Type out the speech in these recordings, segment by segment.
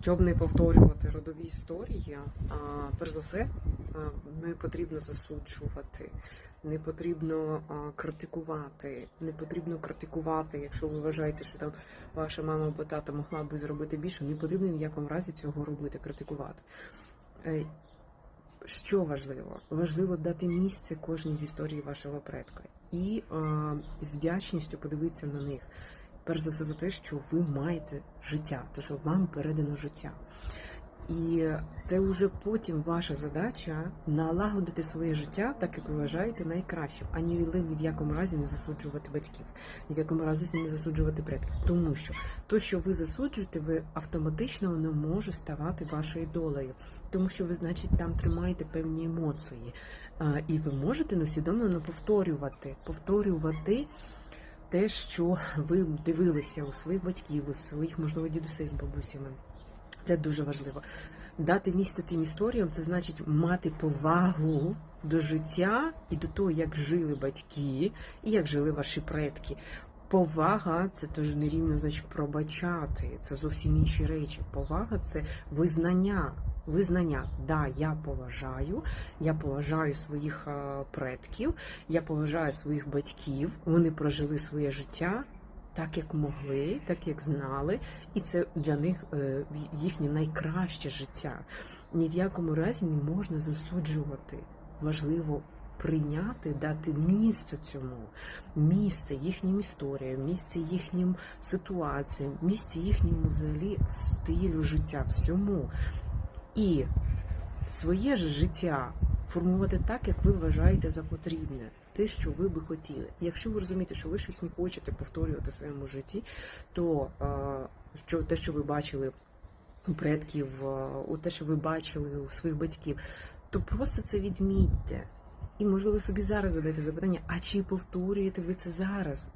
Щоб не повторювати родові історії, перш за все, а, не потрібно засуджувати, не потрібно критикувати, не потрібно критикувати, якщо ви вважаєте, що там ваша мама або тата могла би зробити більше, не потрібно в якому разі цього робити, критикувати. Е, Що важливо? Важливо дати місце кожній з історії вашого предка і з вдячністю подивитися на них перш за все за те, що ви маєте життя, те, що вам передано життя. І це вже потім ваша задача налагодити своє життя так, як ви вважаєте найкращим, а ні ні в якому разі не засуджувати батьків, ні в якому разі не засуджувати предків. Тому що то, що ви засуджуєте, ви автоматично не може ставати вашою долею, тому що ви, значить, там тримаєте певні емоції. І ви можете несвідомо повторювати, повторювати те, що ви дивилися у своїх батьків, у своїх, можливо, дідусей з бабусями. Це дуже важливо. Дати місце цим історіям це значить мати повагу до життя і до того, як жили батьки і як жили ваші предки. Повага це теж не рівно значить пробачати. Це зовсім інші речі. Повага це визнання. Визнання, да, я поважаю, я поважаю своїх е, предків, я поважаю своїх батьків. Вони прожили своє життя так, як могли, так як знали, і це для них е, їхнє найкраще життя. Ні в якому разі не можна засуджувати. Важливо прийняти, дати місце цьому, місце їхнім історіям, місце їхнім ситуаціям, місце їхньому взагалі стилю життя, всьому. І своє ж життя формувати так, як ви вважаєте за потрібне, те, що ви би хотіли. Якщо ви розумієте, що ви щось не хочете повторювати в своєму житті, то що те, що ви бачили у предків, у те, що ви бачили у своїх батьків, то просто це відмітьте. І можливо собі зараз задаєте запитання, а чи повторюєте ви це зараз?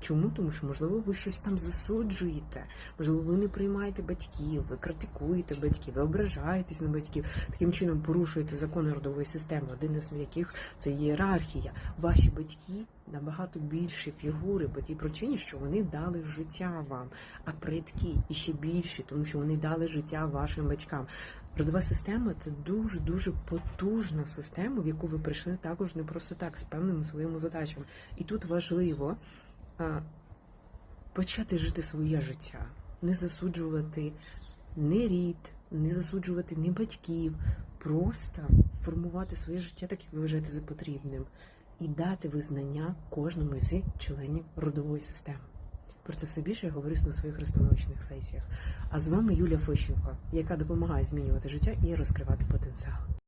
Чому? Тому що, можливо, ви щось там засуджуєте, можливо, ви не приймаєте батьків, ви критикуєте батьків, ви ображаєтесь на батьків, таким чином порушуєте закони родової системи, один із яких це ієрархія. Ваші батьки набагато більші фігури по тій причині, що вони дали життя вам, а предки іще більші, тому що вони дали життя вашим батькам. Родова система це дуже дуже потужна система, в яку ви прийшли також не просто так, з певними своїми задачами. І тут важливо почати жити своє життя, не засуджувати ні рід, не засуджувати ні батьків, просто формувати своє життя так, як ви вважаєте за потрібним, і дати визнання кожному зі членів родової системи. Про це все більше я говорю на своїх розстановочних сесіях. А з вами Юлія Фощенко, яка допомагає змінювати життя і розкривати потенціал.